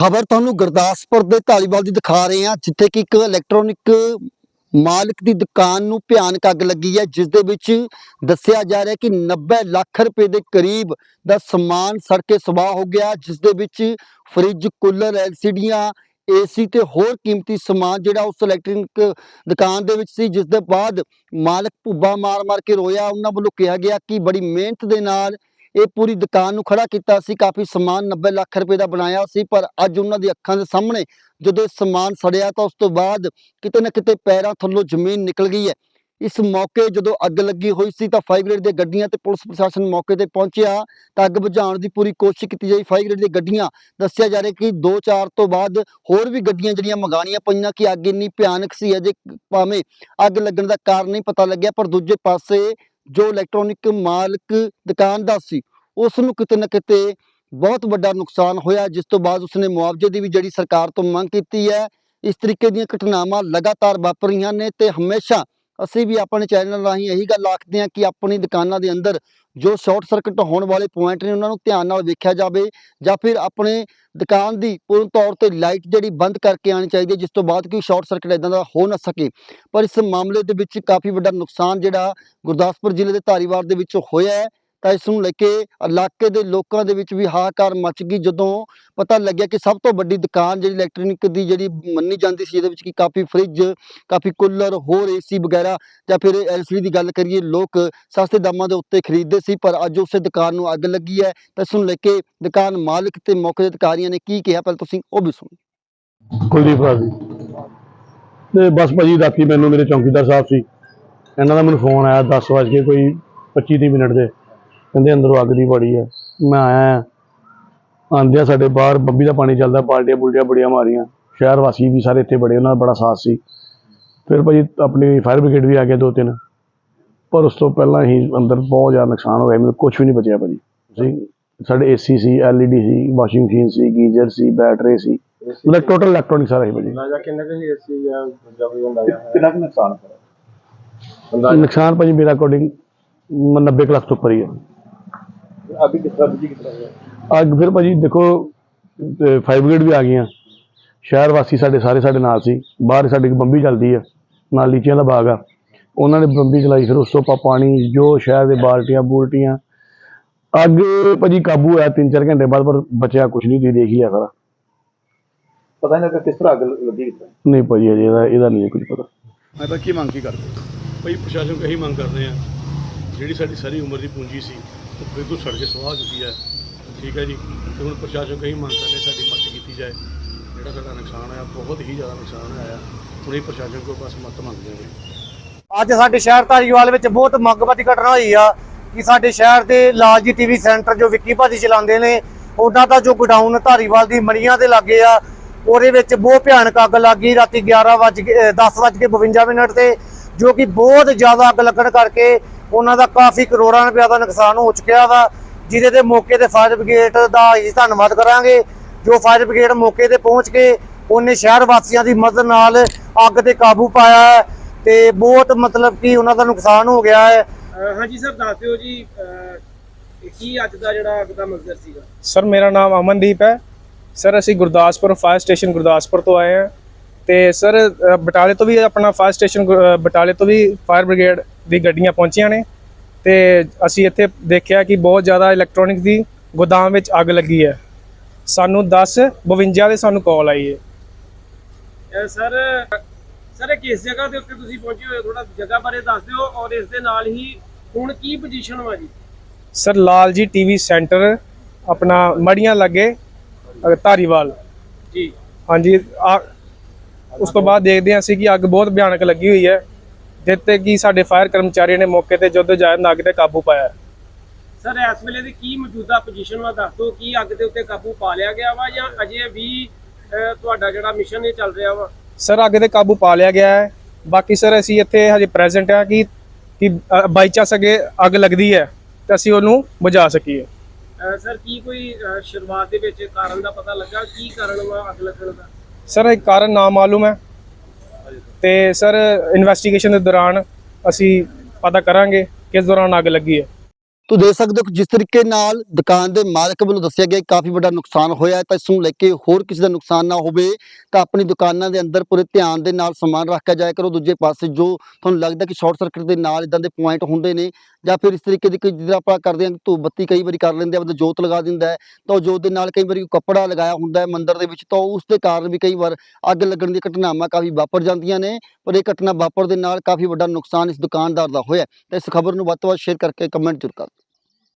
ਖਬਰ ਤੁਹਾਨੂੰ ਗੁਰਦਾਸਪੁਰ ਦੇ ਢਾਲੀਵਾਲ ਦੀ ਦਿਖਾ ਰਹੇ ਹਾਂ, ਜਿੱਥੇ ਕਿ ਇੱਕ ਇਲੈਕਟ੍ਰੋਨਿਕ ਮਾਲਕ ਦੀ ਦੁਕਾਨ ਨੂੰ ਭਿਆਨਕ ਅੱਗ ਲੱਗੀ ਹੈ, ਜਿਸ ਦੇ ਵਿੱਚ ਦੱਸਿਆ ਜਾ ਰਿਹਾ ਕਿ 90 ਲੱਖ ਰੁਪਏ ਦੇ ਕਰੀਬ ਦਾ ਸਮਾਨ ਸੜ ਕੇ ਸਵਾਹ ਹੋ ਗਿਆ, ਜਿਸ ਦੇ ਵਿੱਚ ਫ੍ਰਿਜ, ਕੂਲਰ, ਐਲਸੀਡੀਆਂ, ਏਸੀ ਤੇ ਹੋਰ ਕੀਮਤੀ ਸਮਾਨ ਜਿਹੜਾ ਉਸ ਇਲੈਕਟ੍ਰੋਨਿਕ ਦੁਕਾਨ ਦੇ ਵਿੱਚ ਸੀ, ਜਿਸ ਦੇ ਬਾਅਦ ਮਾਲਕ ਭੁੱਬਾ ਮਾਰ-ਮਾਰ ਕੇ ਰੋਇਆ। ਉਹਨਾਂ ਵੱਲੋਂ ਕਿਹਾ ਗਿਆ ਕਿ ਬੜੀ ਮਿਹਨਤ ਦੇ ਨਾਲ ਇਹ ਪੂਰੀ ਦੁਕਾਨ ਨੂੰ ਖੜਾ ਕੀਤਾ ਸੀ, ਕਾਫੀ ਸਮਾਨ 90 ਲੱਖ ਰੁਪਏ ਦਾ ਬਣਾਇਆ ਸੀ, ਪਰ ਅੱਜ ਉਹਨਾਂ ਦੀ ਅੱਖਾਂ ਦੇ ਸਾਹਮਣੇ ਜਦੋਂ ਇਹ ਸਮਾਨ ਸੜਿਆ ਤਾਂ ਉਸ ਤੋਂ ਬਾਅਦ ਕਿਤੇ ਨਾ ਕਿਤੇ ਪੈਰਾਂ ਥੱਲੋਂ ਜ਼ਮੀਨ ਨਿਕਲ ਗਈ ਹੈ। ਇਸ ਮੌਕੇ ਜਦੋਂ ਅੱਗ ਲੱਗੀ ਹੋਈ ਸੀ ਤਾਂ ਫਾਇਰ ਬ੍ਰਿਗੇਡ ਦੀਆਂ ਗੱਡੀਆਂ ਤੇ ਪੁਲਿਸ ਪ੍ਰਸ਼ਾਸਨ ਮੌਕੇ ਤੇ ਪਹੁੰਚਿਆ ਤਾਂ ਅੱਗ ਬੁਝਾਉਣ ਦੀ ਪੂਰੀ ਕੋਸ਼ਿਸ਼ ਕੀਤੀ ਜਾਈ। ਫਾਇਰ ਬ੍ਰਿਗੇਡ ਦੀਆਂ ਗੱਡੀਆਂ ਦੱਸਿਆ ਜਾ ਰਿਹਾ ਕਿ 2-4 ਤੋਂ ਬਾਅਦ ਹੋਰ ਵੀ ਗੱਡੀਆਂ ਜਿਹੜੀਆਂ ਮੰਗਾਣੀਆਂ ਪਈਆਂ ਕਿ ਅੱਗ ਇੰਨੀ ਭਿਆਨਕ ਸੀ, ਅਜੇ ਭਾਵੇਂ ਅੱਗ ਲੱਗਣ ਦਾ ਕਾਰਨ ਨਹੀਂ ਪਤਾ ਲੱਗਿਆ, ਪਰ ਦੂਜੇ ਪਾਸੇ ਜੋ ਇਲੈਕਟ੍ਰੋਨਿਕ ਮਾਲਕ ਦੁਕਾਨਦਾਰ ਸੀ ਉਸ ਨੂੰ ਕਿਤੇ ਨਾ ਕਿਤੇ ਬਹੁਤ ਵੱਡਾ ਨੁਕਸਾਨ ਹੋਇਆ, ਜਿਸ ਤੋਂ ਬਾਅਦ ਉਸਨੇ ਮੁਆਵਜ਼ੇ ਦੀ ਵੀ ਜਿਹੜੀ ਸਰਕਾਰ ਤੋਂ ਮੰਗ ਕੀਤੀ ਹੈ, ਇਸ ਤਰੀਕੇ ਦੀਆਂ ਘਟਨਾਵਾਂ ਲਗਾਤਾਰ ਵਾਪਰ ਰਹੀਆਂ ਨੇ ਤੇ ਹਮੇਸ਼ਾ ਅਸੀਂ ਵੀ ਆਪਣੇ ਚੈਨਲ ਰਾਹੀਂ ਇਹੀ ਗੱਲ ਆਖਦੇ ਹਾਂ ਕਿ ਆਪਣੀ ਦੁਕਾਨਾਂ ਦੇ ਅੰਦਰ ਜੋ ਸ਼ਾਰਟ ਸਰਕਟ ਹੋਣ ਵਾਲੇ ਪੁਆਇੰਟ ਨੇ ਉਹਨਾਂ ਨੂੰ ਧਿਆਨ ਨਾਲ ਵੇਖਿਆ ਜਾਵੇ ਜਾਂ ਫਿਰ ਆਪਣੇ ਦੁਕਾਨ ਦੀ ਪੂਰਨ ਤੌਰ ਤੇ ਲਾਈਟ ਜਿਹੜੀ ਬੰਦ ਕਰਕੇ ਆਣੀ ਚਾਹੀਦੀ ਹੈ, ਜਿਸ ਤੋਂ ਬਾਅਦ ਕੋਈ ਸ਼ਾਰਟ ਸਰਕਟ ਇਦਾਂ ਦਾ ਹੋ ਨਾ ਸਕੇ। ਪਰ ਇਸ ਮਾਮਲੇ ਦੇ ਵਿੱਚ ਕਾਫੀ ਵੱਡਾ ਨੁਕਸਾਨ ਜਿਹੜਾ ਗੁਰਦਾਸਪੁਰ ਜ਼ਿਲ੍ਹੇ ਦੇ ਧਾਰੀਵਾਲ ਦੇ ਵਿੱਚ ਹੋਇਆ ਹੈ। ਤਾਂ ਇਸ ਨੂੰ ਲੈ ਕੇ ਇਲਾਕੇ ਦੇ ਲੋਕਾਂ ਦੇ ਵਿੱਚ ਵੀ ਹਾਹਾਕਾਰ ਮਚ ਗਈ। ਜਦੋਂ ਪਤਾ ਲੱਗਿਆ ਕਿ ਸਭ ਤੋਂ ਵੱਡੀ ਦੁਕਾਨ ਜਿਹੜੀ ਇਲੈਕਟ੍ਰੋਨਿਕ ਦੀ ਜਿਹੜੀ ਮੰਨੀ ਜਾਂਦੀ ਸੀ ਜਿਹਦੇ ਵਿੱਚ ਕਿ ਕਾਫੀ ਫ੍ਰਿਜ ਕਾਫੀ ਕੂਲਰ ਹੋਰ ਏਸੀ ਵਗੈਰਾ ਜਾਂ ਫਿਰ ਐਲਸੀਡੀ ਦੀ ਗੱਲ ਕਰੀਏ, ਲੋਕ ਸਸਤੇ ਦਾਮਾਂ ਦੇ ਉੱਤੇ ਖਰੀਦਦੇ ਸੀ, ਪਰ ਅੱਜ ਉਸੇ ਦੁਕਾਨ ਨੂੰ ਅੱਗ ਲੱਗੀ ਹੈ। ਤਾਂ ਇਸ ਨੂੰ ਲੈ ਕੇ ਦੁਕਾਨ ਮਾਲਕ ਤੇ ਮੌਕੇ ਦੇ ਅਧਿਕਾਰੀਆਂ ਨੇ ਕੀ ਕਿਹਾ, ਪਹਿਲਾਂ ਤੁਸੀਂ ਉਹ ਵੀ ਸੁਣੋ। ਕੁਲਦੀਪ ਰਾਜ ਤੇ ਬਸ ਭਾਜੀ, ਰਾਤੀ ਮੈਨੂੰ ਮੇਰੇ ਚੌਕੀਦਾਰ ਸਾਹਿਬ ਸੀ। ਇਹਨਾਂ ਦਾ ਮੈਨੂੰ ਫੋਨ ਆਇਆ 10 ਵਜੇ ਕੇ ਕੋਈ 25 ਤੀਹ ਮਿੰਟ ਦੇ। ਕਹਿੰਦੇ ਅੰਦਰੋਂ ਅੱਗ ਦੀ ਬੜੀ ਹੈ ਮੈਂ ਆਇਆ ਆਂਦਿਆਂ ਸਾਡੇ ਬਾਹਰ ਬੱਬੀ ਦਾ ਪਾਣੀ ਚੱਲਦਾ ਪਾਲਟੀਆਂ ਬੁਲਟੀਆਂ ਬੜੀਆਂ ਮਾਰੀਆਂ। ਸ਼ਹਿਰ ਵਾਸੀ ਵੀ ਸਾਰੇ ਇੱਥੇ ਬੜੇ ਉਹਨਾਂ ਦਾ ਬੜਾ ਸਾਥ ਸੀ। ਫਿਰ ਭਾਜੀ ਆਪਣੀ ਫਾਇਰ ਬ੍ਰਿਗੇਡ ਵੀ ਆ ਗਿਆ ਦੋ ਤਿੰਨ ਪਰ ਉਸ ਤੋਂ ਪਹਿਲਾਂ ਹੀ ਅੰਦਰ ਬਹੁਤ ਜ਼ਿਆਦਾ ਨੁਕਸਾਨ ਹੋ ਗਿਆ ਮੈਨੂੰ ਕੁਝ ਵੀ ਨਹੀਂ ਬਚਿਆ ਭਾਜੀ। ਸੀ ਸਾਡੇ ਏਸੀ ਸੀ ਐਲਈਡੀ ਸੀ ਵਾਸ਼ਿੰਗ ਮਸ਼ੀਨ ਸੀ ਗੀਜ਼ਰ ਸੀ ਬੈਟਰੀ ਸੀ। ਮਤਲਬ ਟੋਟਲ ਇਲੈਕਟ੍ਰੋਨਿਕ ਸਾਰਾ ਹੀ ਭਾਜੀ। ਅੰਦਾਜ਼ਾ ਕਿੰਨੇ ਕੁ ਏਸੀ ਜਾਂ ਦੂਜਾ ਕੋਈ ਅੰਦਾਜ਼ਾ ਕਿੰਨਾ ਕੁ ਨੁਕਸਾਨ ਹੋਇਆ? ਨੁਕਸਾਨ ਭਾਜੀ ਮੇਰਾ ਅਕੋਰਡਿੰਗ 90 ਕੁ ਲੱਖ ਤੋਂ ਉੱਪਰ ਹੀ ਹੈ ਅਭੀ ਕਿਸ ਤਰ੍ਹਾਂ ਬੁਝੀ ਕਿਸ ਤਰ੍ਹਾਂ ਹੋਇਆ? ਅੱਗ ਫਿਰ ਭਾਜੀ ਦੇਖੋ ਫਾਇਰ ਬ੍ਰਿਗੇਡ ਵੀ ਆ ਗਈਆਂ। ਸ਼ਹਿਰ ਵਾਸੀ ਸਾਡੇ ਸਾਰੇ ਸਾਡੇ ਨਾਲ ਸੀ। ਬਾਹਰ ਸਾਡੀ ਇੱਕ ਬੰਬੀ ਚੱਲਦੀ ਹੈ ਨਾਲ ਲੀਚੀਆਂ ਦਾ ਬਾਗ ਆ। ਉਹਨਾਂ ਨੇ ਬੰਬੀ ਚਲਾਈ ਫਿਰ ਉਸ ਤੋਂ ਪਾ ਪਾਣੀ ਜੋ ਸ਼ਹਿਰ ਦੇ ਬਾਲਟੀਆਂ ਬੂਲਟੀਆਂ। ਅੱਗ ਭਾਜੀ ਕਾਬੂ ਆਇਆ 3-4 ਘੰਟੇ ਬਾਅਦ ਪਰ ਬਚਿਆ ਕੁਝ ਨਹੀਂ ਤੁਸੀਂ ਦੇਖ ਹੀ ਲਿਆ ਸਾਰਾ। ਪਤਾ ਨਹੀਂ ਲੱਗਾ ਕਿਸ ਤਰ੍ਹਾਂ ਅੱਗ ਲੱਗੀ ਕਿਸ ਤਰ੍ਹਾਂ ਨਹੀਂ ਭਾਜੀ ਅਜੇ ਇਹਦਾ ਇਹਦਾ ਨਹੀਂ ਕੁਝ ਪਤਾ। ਮੈਂ ਤਾਂ ਕੀ ਮੰਗ ਕੀ ਕਰਦੇ? ਭਾਈ ਪ੍ਰਸ਼ਾਸਨ ਇਹੀ ਮੰਗ ਕਰਦੇ ਆ ਜਿਹੜੀ ਸਾਡੀ ਸਾਰੀ ਉਮਰ ਦੀ ਪੂੰਜੀ ਸੀ ਉਹ ਬਿਲਕੁਲ ਸੜ ਕੇ ਸੁਆਹ ਹੋ ਚੁੱਕੀ ਹੈ। ਠੀਕ ਹੈ ਜੀ। ਤੇ ਹੁਣ ਪ੍ਰਸ਼ਾਸਨ ਤੋਂ ਮੰਗ ਕਰਦੇ ਸਾਡੀ ਮਦਦ ਕੀਤੀ ਜਾਏ। ਜਿਹੜਾ ਸਾਡਾ ਨੁਕਸਾਨ ਹੋਇਆ, ਬਹੁਤ ਹੀ ਜ਼ਿਆਦਾ ਨੁਕਸਾਨ ਹੋਇਆ। ਹੁਣ ਇਹ ਪ੍ਰਸ਼ਾਸਨ ਕੋਲ ਬਸ ਮਦਦ ਮੰਗਦੇ ਹਾਂ ਅੱਜ ਸਾਡੇ ਸ਼ਹਿਰ ਧਾਰੀਵਾਲ ਵਿੱਚ ਬਹੁਤ ਮੰਗਵਤੀ ਘਟਨਾ ਹੋਈ ਆ ਕਿ ਸਾਡੇ ਸ਼ਹਿਰ ਦੇ ਲਾਲਜੀ ਟੀਵੀ ਸੈਂਟਰ ਜੋ ਵਿੱਕੀ ਭਾਜੀ ਚਲਾਉਂਦੇ ਨੇ, ਉਹਨਾਂ ਦਾ ਜੋ ਗੋਡਾਊਨ ਧਾਰੀਵਾਲ ਦੀ ਮੜੀਆਂ ਦੇ ਲਾਗੇ ਆ, ਉਹਦੇ ਵਿੱਚ ਬਹੁਤ ਭਿਆਨਕ ਅੱਗ ਲੱਗੀ ਰਾਤੀ 11 ਵਜ ਕੇ 10 ਵਜ ਕੇ 52 ਮਿੰਟ ਤੇ ਜੋ ਕਿ ਬਹੁਤ ਜ਼ਿਆਦਾ ਅੱਗ ਲੱਗਣ ਕਰਕੇ ਉਹਨਾਂ ਦਾ ਕਾਫੀ ਕਰੋੜਾਂ ਰੁਪਏ ਦਾ ਨੁਕਸਾਨ ਹੋ ਚੁੱਕਿਆ ਵਾ ਜਿਹਦੇ ਤੇ ਮੌਕੇ ਤੇ ਫਾਇਰ ਬ੍ਰਿਗੇਡ ਦਾ ਅਸੀਂ ਧੰਨਵਾਦ ਕਰਾਂਗੇ। ਜੋ ਫਾਇਰ ਬ੍ਰਿਗੇਡ ਮੌਕੇ ਤੇ ਪਹੁੰਚ ਕੇ ਉਹਨੇ ਸ਼ਹਿਰ ਵਾਸੀਆਂ ਦੀ ਮਦਦ ਨਾਲ ਅੱਗ ਤੇ ਕਾਬੂ ਪਾਇਆ ਹੈ ਤੇ ਬਹੁਤ ਮਤਲਬ ਕਿ ਉਹਨਾਂ ਦਾ ਨੁਕਸਾਨ ਹੋ ਗਿਆ ਹੈ। ਹਾਂਜੀ ਸਰ ਦੱਸ ਦਿਓ ਜੀ ਕੀ ਅੱਜ ਦਾ ਜਿਹੜਾ ਅੱਗ ਦਾ ਮੰਜ਼ਰ ਸੀਗਾ? ਸਰ ਮੇਰਾ ਨਾਮ ਅਮਨਦੀਪ ਹੈ। ਸਰ ਅਸੀਂ ਗੁਰਦਾਸਪੁਰ ਫਾਇਰ ਸਟੇਸ਼ਨ ਗੁਰਦਾਸਪੁਰ ਤੋਂ ਆਏ ਹਾਂ। ਤੇ ਸਰ ਬਟਾਲੇ ਤੋਂ ਵੀ ਆਪਣਾ ਫਾਇਰ ਸਟੇਸ਼ਨ ਬਟਾਲੇ ਤੋਂ ਵੀ ਫਾਇਰ ਬ੍ਰਿਗੇਡ ਦੀ ਗੱਡੀਆਂ ਪਹੁੰਚੀਆਂ ਨੇ ਤੇ ਅਸੀਂ ਇੱਥੇ ਦੇਖਿਆ ਕਿ ਬਹੁਤ ਜ਼ਿਆਦਾ ਇਲੈਕਟ੍ਰੋਨਿਕ ਦੀ ਗੋਦਾਮ ਵਿੱਚ ਅੱਗ ਲੱਗੀ ਹੈ। ਸਾਨੂੰ 10 52 ਦੇ ਸਾਨੂੰ ਕਾਲ ਆਈ ਹੈ। ਸਰ ਸਰ ਕਿਸ ਜਗ੍ਹਾ ਦੇ ਉੱਤੇ ਤੁਸੀਂ ਪਹੁੰਚੇ ਹੋਏ ਥੋੜਾ ਜਗ੍ਹਾ ਬਾਰੇ ਦੱਸ ਦਿਓ ਔਰ ਇਸ ਦੇ ਨਾਲ ਹੀ ਹੁਣ ਕੀ ਪੋਜੀਸ਼ਨ ਵਾ ਜੀ? Sir Lal ji TV centre ਆਪਣਾ ਮੜੀਆਂ ਲੱਗੇ ਧਾਰੀਵਾਲ। ਜੀ। ਹਾਂਜੀ ਉਸ ਤੋਂ ਬਾਅਦ ਦੇਖਦੇ ਹਾਂ ਅਸੀਂ ਕਿ ਅੱਗ ਬਹੁਤ ਭਿਆਨਕ ਲੱਗੀ ਹੋਈ ਹੈ। ਜਿੱਤੇ ਕਿ ਸਾਡੇ ਫਾਇਰ ਕਰਮਚਾਰੀਆਂ ਨੇ ਮੌਕੇ ਤੇ ਜਦੋਂ ਜਾਇਦ ਅੱਗ ਤੇ ਕਾਬੂ ਪਾਇਆ। ਸਰ ਇਸ ਵੇਲੇ ਦੀ ਕੀ ਮੌਜੂਦਾ ਪੋਜੀਸ਼ਨ ਵਾ? ਦੱਸ ਦਿਓ ਕੀ ਅੱਗ ਦੇ ਉੱਤੇ ਕਾਬੂ ਪਾ ਲਿਆ ਗਿਆ ਵਾ ਜਾਂ ਅਜੇ ਵੀ ਤੁਹਾਡਾ ਜਿਹੜਾ ਮਿਸ਼ਨ ਇਹ ਚੱਲ ਰਿਹਾ ਵਾ? ਸਰ ਅੱਗ ਤੇ ਕਾਬੂ ਪਾ ਲਿਆ ਗਿਆ ਹੈ। ਬਾਕੀ ਸਰ ਅਸੀਂ ਇੱਥੇ ਹਜੇ ਪ੍ਰੈਜ਼ੈਂਟ ਆ ਕਿ ਕਿ ਬਾਈ ਚਾਂਸ ਅੱਗੇ ਅੱਗ ਲੱਗਦੀ ਹੈ ਤਾਂ ਅਸੀਂ ਉਹਨੂੰ ਬੁਝਾ ਸਕੀਏ। ਸਰ ਕੀ ਕੋਈ ਸ਼ੁਰੂਆਤ ਦੇ ਵਿੱਚ ਕਾਰਨ ਦਾ ਪਤਾ ਲੱਗਾ? ਕੀ ਕਾਰਨ ਵਾ ਅੱਗ ਲੱਗਣ ਦਾ? ਸਰ ਇਹ ਕਾਰਨ ਨਾ ਮਾਲੂਮ ਹੈ। ਤੇ ਸਰ ਇਨਵੈਸਟੀਗੇਸ਼ਨ ਦੇ ਦੌਰਾਨ ਅਸੀਂ ਪਤਾ ਕਰਾਂਗੇ ਕਿਸ ਦੌਰਾਨ ਅੱਗ ਲੱਗੀ ਹੈ। ਤੋ ਦੇਖ ਸਕਦੇ ਹੋ ਕਿ ਜਿਸ ਤਰੀਕੇ ਨਾਲ ਦੁਕਾਨ ਦੇ ਮਾਲਕ ਵੱਲੋਂ ਦੱਸਿਆ ਗਿਆ ਕਿ ਕਾਫੀ ਵੱਡਾ ਨੁਕਸਾਨ ਹੋਇਆ ਤਾਂ ਇਸ ਨੂੰ ਲੈ ਕੇ ਹੋਰ ਕਿਸੇ ਦਾ ਨੁਕਸਾਨ ਨਾ ਹੋਵੇ, ਤਾਂ ਆਪਣੀ ਦੁਕਾਨਾਂ ਦੇ ਅੰਦਰ ਪੂਰੇ ਧਿਆਨ ਦੇ ਨਾਲ ਸਮਾਨ ਰੱਖਿਆ ਜਾਇਆ ਕਰੋ। ਦੂਜੇ ਪਾਸੇ ਜੋ ਤੁਹਾਨੂੰ ਲੱਗਦਾ ਕਿ ਸ਼ਾਰਟ ਸਰਕਟ ਦੇ ਨਾਲ ਇਦਾਂ ਦੇ ਪੁਆਇੰਟ ਹੁੰਦੇ ਨੇ, ਜਾਂ ਫਿਰ ਇਸ ਤਰੀਕੇ ਦੀ ਕੋਈ ਜਿੱਦਾਂ ਆਪਾਂ ਕਰਦੇ ਹਾਂ ਧੂਪ ਬੱਤੀ ਕਈ ਵਾਰੀ ਕਰ ਲੈਂਦੇ ਆ, ਬੰਦਾ ਜੋਤ ਲਗਾ ਦਿੰਦਾ ਹੈ, ਤਾਂ ਉਹ ਜੋਤ ਦੇ ਨਾਲ ਕਈ ਵਾਰੀ ਕੱਪੜਾ ਲਗਾਇਆ ਹੁੰਦਾ ਹੈ ਮੰਦਿਰ ਦੇ ਵਿੱਚ, ਤਾਂ ਉਸ ਦੇ ਕਾਰਨ ਵੀ ਕਈ ਵਾਰ ਅੱਗ ਲੱਗਣ ਦੀਆਂ ਘਟਨਾਵਾਂ ਕਾਫੀ ਵਾਪਰ ਜਾਂਦੀਆਂ ਨੇ, ਪਰ ਇਹ ਘਟਨਾ ਵਾਪਰ ਦੇ ਨਾਲ ਕਾਫੀ ਵੱਡਾ ਨੁਕਸਾਨ ਇਸ ਦੁਕਾਨਦਾਰ ਦਾ ਹੋਇਆ ਤਾਂ ਇਸ ਖਬਰ ਨੂੰ ਵੱਧ ਤੋਂ ਵੱਧ ਸ਼ੇਅਰ ਕਰਕੇ ਕਮੈਂਟ ਜ਼ਰੂਰ ਕਰੋ